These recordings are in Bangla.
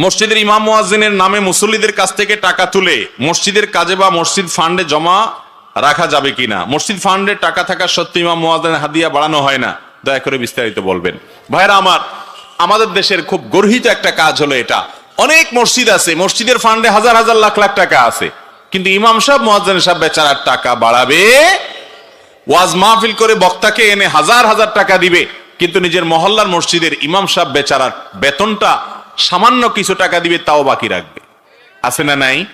মসজিদের ইমাম মুয়াজ্জিনের নামে মুসল্লিদের কাছ থেকে টাকা তুলে মসজিদের কাজে বা মসজিদ ফান্ডে জমা রাখা যাবে কিনা? মসজিদ ফান্ডে টাকা থাকা সত্ত্বে ইমাম মুয়াজ্জিনের হাদিয়া বাড়ানো হয় না। দয়া করে বিস্তারিত বলবেন। ভাইরা আমার, আমাদের দেশের খুব গর্হিত একটা কাজ হলো এটা। অনেক মসজিদ আছে, মসজিদের ফান্ডে হাজার হাজার লাখ লাখ টাকা আছে। কিন্তু ইমাম সাহেব, মুয়াজ্জিন সাহেব বেচারার টাকা বাড়াবে, ওয়াজ মাহফিল করে বক্তাকে এনে হাজার হাজার টাকা দিবে। কিন্তু নিজের মহল্লার মসজিদের ইমাম সাহেব বেচারার বেতনটা সামান্য কিছু টাকা দিবে, তাও বাকি রাখবে। আছে না নাই?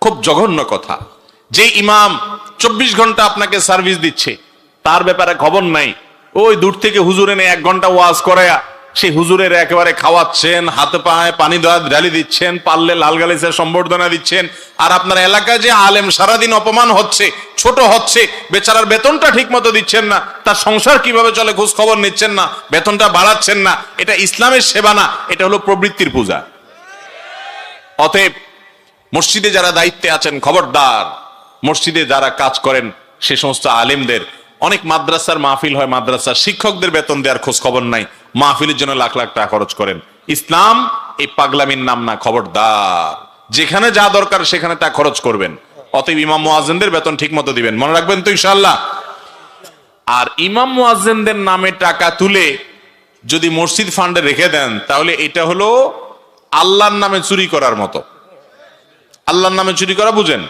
খুব জঘন্য কথা। যে ইমাম চব্বিশ ঘণ্টা আপনাকে সার্ভিস দিচ্ছে, তার ব্যাপারে খবর নাই। ওই দূর থেকে হুজুর এনে এক ঘণ্টা ওয়াজ করায়া সেই হুজুরের একেবারে খাওয়াচ্ছেন, হাতে পায়ে পানি দেওয়া, ঢালি দিচ্ছেন পারলে লাল গালিসের সম্বর্ধনা দিচ্ছেন। আর আপনার এলাকায় যে আলেম সারাদিন অপমান হচ্ছে, ছোট হচ্ছে, বেচারার বেতনটা ঠিক মতো দিচ্ছেন না, তার সংসার কীভাবে চলে খোঁজ খবর নিচ্ছেন না, বেতনটা বাড়াচ্ছেন না, এটা ইসলামের সেবা না, এটা হলো প্রবৃত্তির পূজা। অতএব মসজিদে যারা দায়িত্বে আছেন, খবরদার, মসজিদে যারা কাজ করেন, সে সমস্ত আলেমদের অনেক মাদ্রাসার মাহফিল হয়, মাদ্রাসার শিক্ষকদের বেতন দেওয়ার খোঁজ খবর নাই। মাহফিলের জন্য লাখ লাখ টাকা খরচ করেন। ইসলাম এই পাগলামির নাম না, খবরদার। যেখানে যা দরকার সেখানে তা খরচ করবেন। অতএব ইমাম মুয়াজ্জিনদের বেতন ঠিক মতো দিবেন। মনে রাখবেন তো ইনশাআল্লাহ? আর ইমাম মুয়াজ্জিনদের নামে টাকা তুলে যদি মসজিদ ফান্ডে রেখে দেন, তাহলে এটা হলো আল্লাহর নামে চুরি করার মতো। আল্লাহর নামে চুরি করা বুঝেন?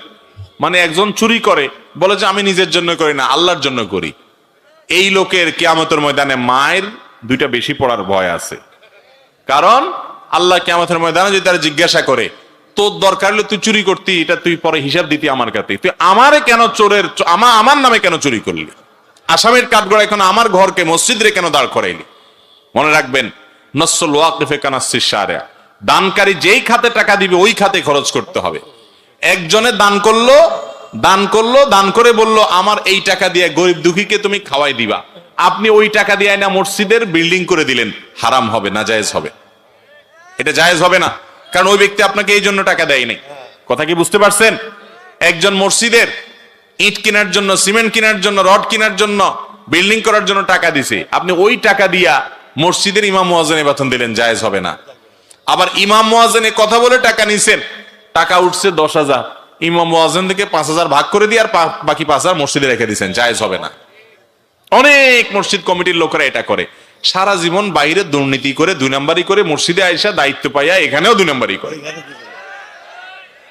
মানে একজন চুরি করে বলে যে আমি নিজের জন্য করি না, আল্লাহর জন্য করি। এই লোকের কেয়ামতের ময়দানে মায়ের দুইটা বেশি পড়ার ভয় আছে। কারণ আল্লাহ কেয়ামতের ময়দানে যদি তারা জিজ্ঞাসা করে, তোর দরকার হলে তুই চুরি করতি, এটা তুই পরে হিসাব দিতি আমার কাছে। তুই আমারে কেন চোরের আমার আমার নামে কেন চুরি করলি? আসামের কাঠগড়া এখন আমার ঘরকে মসজিদ রে কেন দাঁড় করাইলি? মনে রাখবেন নসল ওয়াকফে দানকারী যেই খাতে টাকা দিবে, ওই খাতে খরচ করতে হবে। একজনে দান করল দান করল, দান করে বলল, আমার এই টাকা দিয়ে গরিব দুঃখীকে তুমি খাওয়াই দিবা। আপনি ওই টাকা দিয়ে না মসজিদের বিল্ডিং করে দিলেন, হারাম হবে, না জায়েজ হবে। এটা জায়েজ হবে না, কারণ ওই ব্যক্তি আপনাকে এই জন্য টাকা দেয় নাই কথা কি বুঝতে পারছেন? একজন মসজিদের ইট কেনার জন্য, সিমেন্ট কেনার জন্য, রড কেনার জন্য, বিল্ডিং করার জন্য টাকা দিছে। আপনি ওই টাকা দিয়া মসজিদের ইমাম মুয়াজ্জিনের বেতন দিলেন, জায়েজ হবে না। আবার ইমাম মুয়াজ্জিনে কথা বলে টাকা নিছেন, টাকা উঠছে দশ হাজার। ইমাম মুয়াজ্জিন থেকে পাঁচ হাজার ভাগ করে দিয়ে আর বাকি পাঁচ হাজার মসজিদে রেখে দিছেন জায়েজ হবে না। অনেক মসজিদ কমিটির লোকেরা এটা করে। সারা জীবন বাইরে দুর্নীতি করে, দুই নাম্বারই করে মসজিদে আইসা দায়িত্ব পাইয়া এখানেও দুই নাম্বারই করে।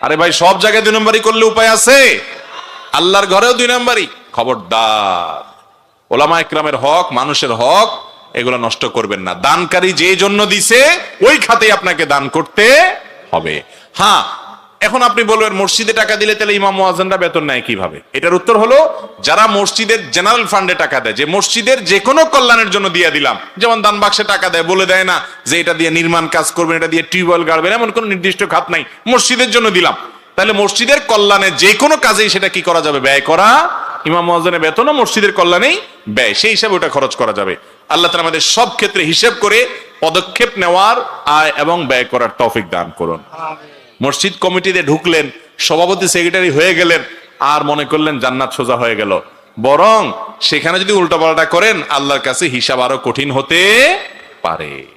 আরে ভাই, সব জায়গায় দুই নম্বরই করলে উপায় আছে? আল্লাহর ঘরেও দুই নম্বরই। খবরদার। ওলামা একরামের হক, মানুষের হক, এগুলো নষ্ট করবেন না। দানকারী যে জন্য দিছে, ওই খাতে আপনাকে দান করতে হবে। হ্যাঁ এখন আপনি বলবেন, মসজিদে টাকা দিলে তাহলে ইমাম মুয়াজ্জিনরা বেতন নেয় কীভাবে? এটার উত্তর হলো, যারা মসজিদের জেনারেল ফান্ডে টাকা দেয়, যে মসজিদের যে কোনো কল্যাণের জন্য দিয়ে দিলাম, যেমন দান বাক্সে টাকা দেয়, বলে দেয় না যে এটা দিয়ে নির্মাণ কাজ করবেন, এটা দিয়ে টিউবওয়েল গাড়বেন, এমন কোনো নির্দিষ্ট খাত নাই, মসজিদের জন্য দিলাম। তাহলে মসজিদের কল্যাণে যে কোনো কাজেই সেটা কি করা যাবে? ব্যয় করা? ইমাম মুয়াজ্জিনের বেতনও মসজিদের কল্যাণেই ব্যয়, সেই হিসাবে ওটা খরচ করা যাবে। আল্লাহ তাআলা আমাদের সব ক্ষেত্রে হিসেব করে পদক্ষেপ নেওয়ার আয় এবং ব্যয় করার তৌফিক দান করুন। মসজিদ কমিটিতে ঢুকলেন, সভাপতি, সেক্রেটারি হয়ে গেলেন, আর মনে করলেন জান্নাত সোজা হয়ে গেল। বরং সেখানে যদি উল্টাপাল্টা করেন, আল্লাহর কাছে হিসাব আরও কঠিন হতে পারে।